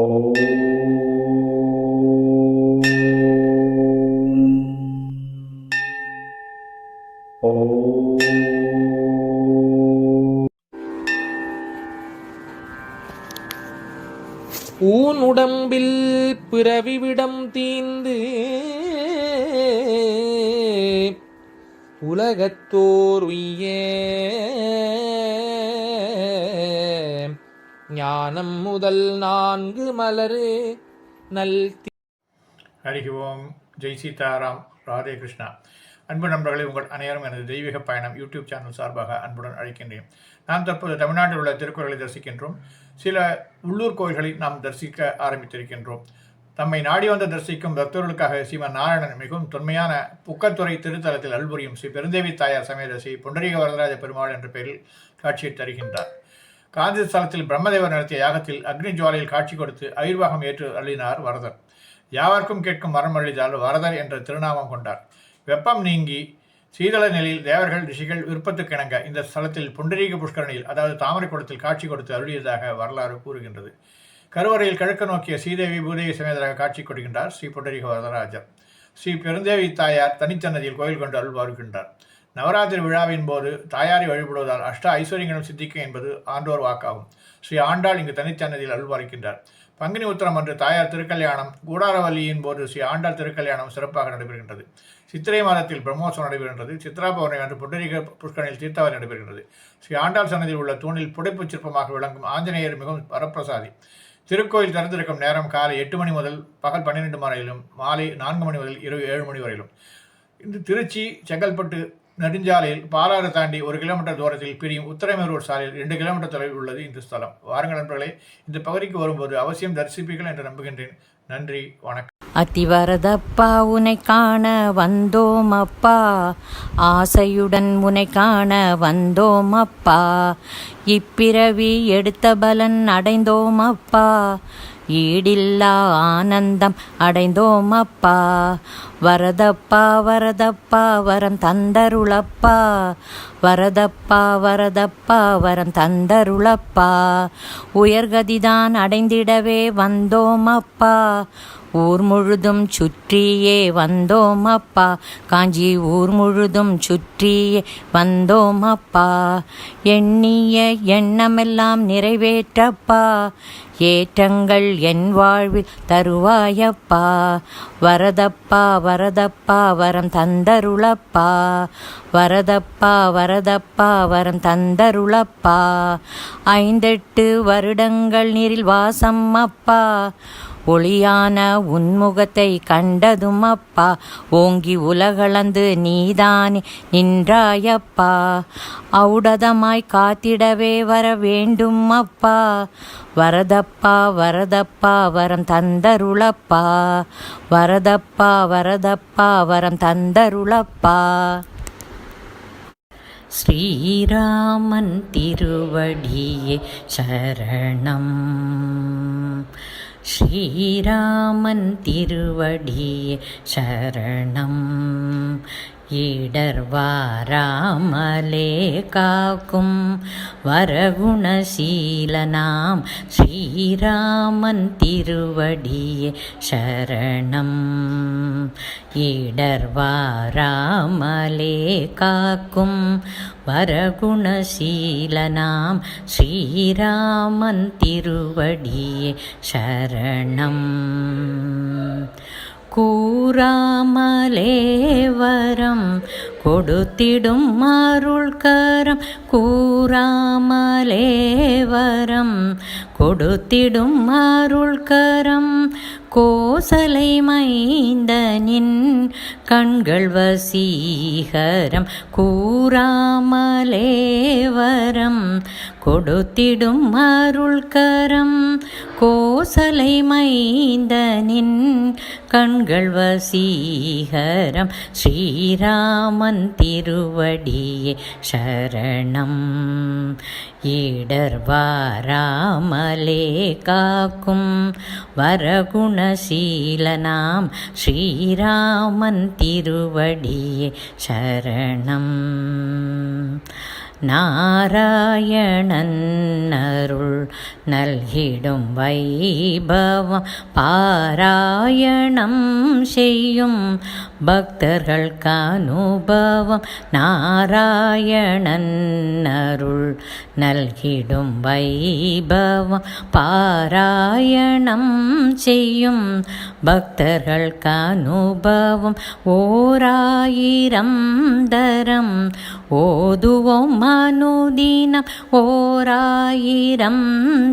ஊன் உடம்பில் பிறவிவிடம் தீந்து உலகத்தோர் உய்ய. ஞானம் முதல் நான்கு மலரு. நல் ஹரிஹி ஓம் ஜெய் சீதாராம். ராதே கிருஷ்ணா. அன்பு நண்பர்களை உங்கள் அனைவரும் எனது தெய்வீக பயணம் யூடியூப் சேனல் சார்பாக அன்புடன் அழைக்கின்றேன். நாம் தற்போது தமிழ்நாட்டில் உள்ள திருக்குறளை தரிசிக்கின்றோம். சில உள்ளூர் கோயில்களை நாம் தரிசிக்க ஆரம்பித்திருக்கின்றோம். தம்மை நாடி வந்து தரிசிக்கும் பக்தர்களுக்காக ஸ்ரீமன் நாராயணன் மிகவும் தொன்மையான புக்கத்துறை திருத்தலத்தில் அல்புரியும் ஸ்ரீ பெருந்தேவி தாயார் சமேத ஸ்ரீ புண்டரீக வரதராஜ பெருமாள் என்ற பெயரில் காட்சியை தருகின்றார். காந்தி ஸ்தலத்தில் பிரம்மதேவர் நடத்திய யாகத்தில் அக்னி ஜுவாலையில் காட்சி கொடுத்து ஆயுர்வாகம் ஏற்று அள்ளினார் வரதர். யாவர்க்கும் கேட்கும் வரம் அளித்தால் வரதர் என்ற திருநாமம் கொண்டார். வெப்பம் நீங்கி சீதள நிலையில் தேவர்கள் ரிஷிகள் விருப்பத்துக்கிணங்க இந்த ஸ்தலத்தில் புண்டரீக புஷ்கரணியில் அதாவது தாமரை குளத்தில் காட்சி கொடுத்து அருளியதாக வரலாறு கூறுகின்றது. கருவறையில் கிழக்கு நோக்கிய ஸ்ரீதேவி பூதேவி சமேதராக காட்சி கொடுக்கின்றார் ஸ்ரீ புண்டரீக வரதராஜர். ஸ்ரீ பெருந்தேவி தாயார் தனிச்சன்னதியில் கோயில் கொண்டு அருள் வருகின்றார் நவராத்திரி விழாவின் போது தாயாரை வழிபடுவதால் அஷ்ட ஐஸ்வர்யங்களும் சித்திக்கும் என்பது ஆண்டோர் வாக்காகும். ஸ்ரீ ஆண்டாள் இங்கு தனிச்சன்னதியில் அருள்வாரிக்கின்றார். பங்குனி உத்திரம் அன்று தாயார் திருக்கல்யாணம் கூடாரவல்லியின் போது ஸ்ரீ ஆண்டாள் திருக்கல்யாணம் சிறப்பாக நடைபெறுகின்றது. சித்திரை மாதத்தில் பிரம்மோத்சவம் நடைபெறுகின்றது. சித்ரா பௌர்ணமி அன்று புண்டரீக புஷ்கரணியில் தீர்த்தாவதி நடைபெறுகின்றது. ஸ்ரீ ஆண்டாள் சன்னதியில் உள்ள தூணில் புடைப்புச் சிற்பமாக விளங்கும் ஆஞ்சநேயர் மிகவும் வரப்பிரசாதி. திருக்கோயில் திறந்திருக்கும் நேரம் காலை எட்டு மணி முதல் பகல் பன்னிரெண்டு வரையிலும் மாலை நான்கு மணி முதல் இரவு ஏழு மணி வரையிலும். இந்த திருச்சி செங்கல்பட்டு நெடுஞ்சாலையில் பாலாறு தாண்டி ஒரு கிலோமீட்டர் தூரத்தில் பிரியும் உத்தரமேரூர் சாலையில் ரெண்டு கிலோமீட்டர் தொலைவில் உள்ளது இந்த ஸ்தலம். வாருங்கள் நண்பர்களே இந்த பகுதிக்கு வரும்போது அவசியம் தரிசிப்பீர்கள் என்று நம்புகின்றேன். நன்றி வணக்கம். அத்திவரதப்பா உனை காண வந்தோம் அப்பா ஆசையுடன் உனை காண வந்தோம் அப்பா இப்பிறவி எடுத்த பலன் அடைந்தோம் அப்பா ஈடில்லா ஆனந்தம் அடைந்தோம் அப்பா வரதப்பா வரதப்பா வரம் தந்தருளப்பா. வரதப்பா வரதப்பா வரம் தந்தருளப்பா. உயர்கதிதான் அடைந்திடவே வந்தோம் அப்பா ஊர் முழுதும் சுற்றியே வந்தோம் அப்பா காஞ்சி ஊர் முழுதும் சுற்றியே வந்தோம் அப்பா எண்ணிய எண்ணமெல்லாம் நிறைவேற்றப்பா. ஏற்றங்கள் என் வாழ்வில் தருவாயப்பா. வரதப்பா வரதப்பா வரம் தந்தருளப்பா. வரதப்பா வரதப்பா வரம் தந்தருளப்பா. ஐந்தெட்டு வருடங்கள் நீரில் வாசம் அப்பா. ஒளியான உன்முகத்தை கண்டதும் அப்பா. ஓங்கி உலகளந்து நீதானே நின்றாயப்பா. ஔடதமாய் காத்திடவே வர வேண்டும் அப்பா. வரதப்பா வரதப்பா வரம் தந்தருளப்பா. வரதப்பா வரதப்பா வரம் தந்தருளப்பா. ஸ்ரீராமன் திருவடியே சரணம். ஸ்ரீராமன் திருவடியே சரணம். இடர்வாராமலே காக்கும் வரகுணசீலனாம் ஸ்ரீராமன் திருவடியே சரணம். இடர்வாராமலே காக்கும் வரகுணசீலனாம் ஸ்ரீராமன் திருவடியே சரணம். கூறாமலே வரம் கொடுத்திடும் அருள்கரம். கூறாமலே வரம் கொடுத்திடும் அருள்கரம். கோசலை மைந்தனின் கண்கள் வசீகரம். கூறாமலே வரம் கொடுத்திடும் அருள்கரம். கோசலை மைந்தனின் கண்கள் வசீகரம். ஸ்ரீராமன் திருவடியே சரணம். ஈடர்வாராமலே காக்கும் வரகுணசீலனாம். ஸ்ரீராமன் திருவடியே சரணம். நாராயணன் அருள் நல்கிடும் வைபவம் பாராயணம் செய்யும் பக்தர்களுக்கு அனுபவம் நாராயணன் அருள் நல்கிடும் வைபவம் பாராயணம் செய்யும் பக்தர்களுக்கு அனுபவம் ஓராயிரம் தரம் ஓதுவோம் அனுதினம் ஓராயிரம்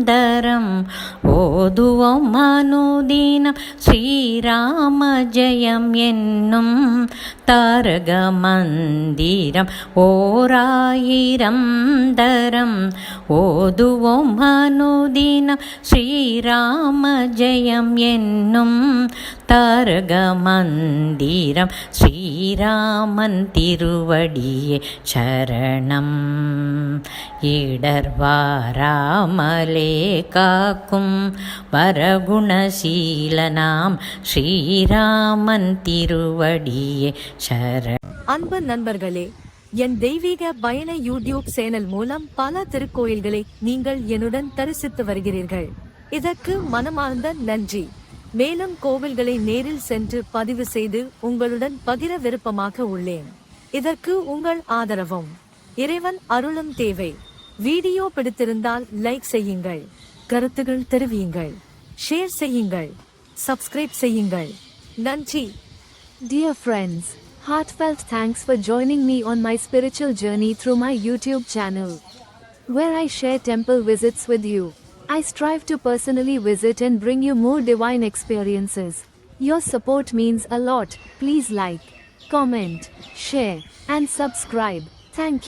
தரம் ஓதுவோம் அனுதினம் ஸ்ரீராம ஜெயம் என்னும் தாரக மந்திரம். ஓராயிரம் தரம் ஓதுவோம் அனுதினம் ஸ்ரீராம ஜெயம் என்னும் தாரக மந்திரம். ஸ்ரீராமன் திருவடியே சரணம் இடர்வாராம மாலே காக்கும் வரகுணசீலனாம் ஸ்ரீராமன் திருவடியே சர அன்பு நண்பர்களே என் தெய்வீக பயண யூடியூப் சேனல் மூலம் பல திருக்கோயில்களை நீங்கள் என்னுடன் தரிசித்து வருகிறீர்கள். இதற்கு மனமார்ந்த நன்றி. மேலும் கோவில்களை நேரில் சென்று பதிவு செய்து உங்களுடன் பகிர விருப்பமாக உள்ளேன். இதற்கு உங்கள் ஆதரவும். இறைவன் அருளும் தேவை. வீடியோ பிடித்திருந்தால் லைக் செய்யுங்கள் கருத்துகள் தெரிவியுங்கள் ஷேர் செய்யுங்கள் சப்ஸ்கிரைப் செய்யுங்கள் நன்றி Dear friends, heartfelt thanks for joining me on my spiritual journey through my YouTube channel, where I share temple visits with you. I strive to personally visit and bring you more divine experiences. Your support means a lot. Please like, comment, share, and subscribe. Thank you.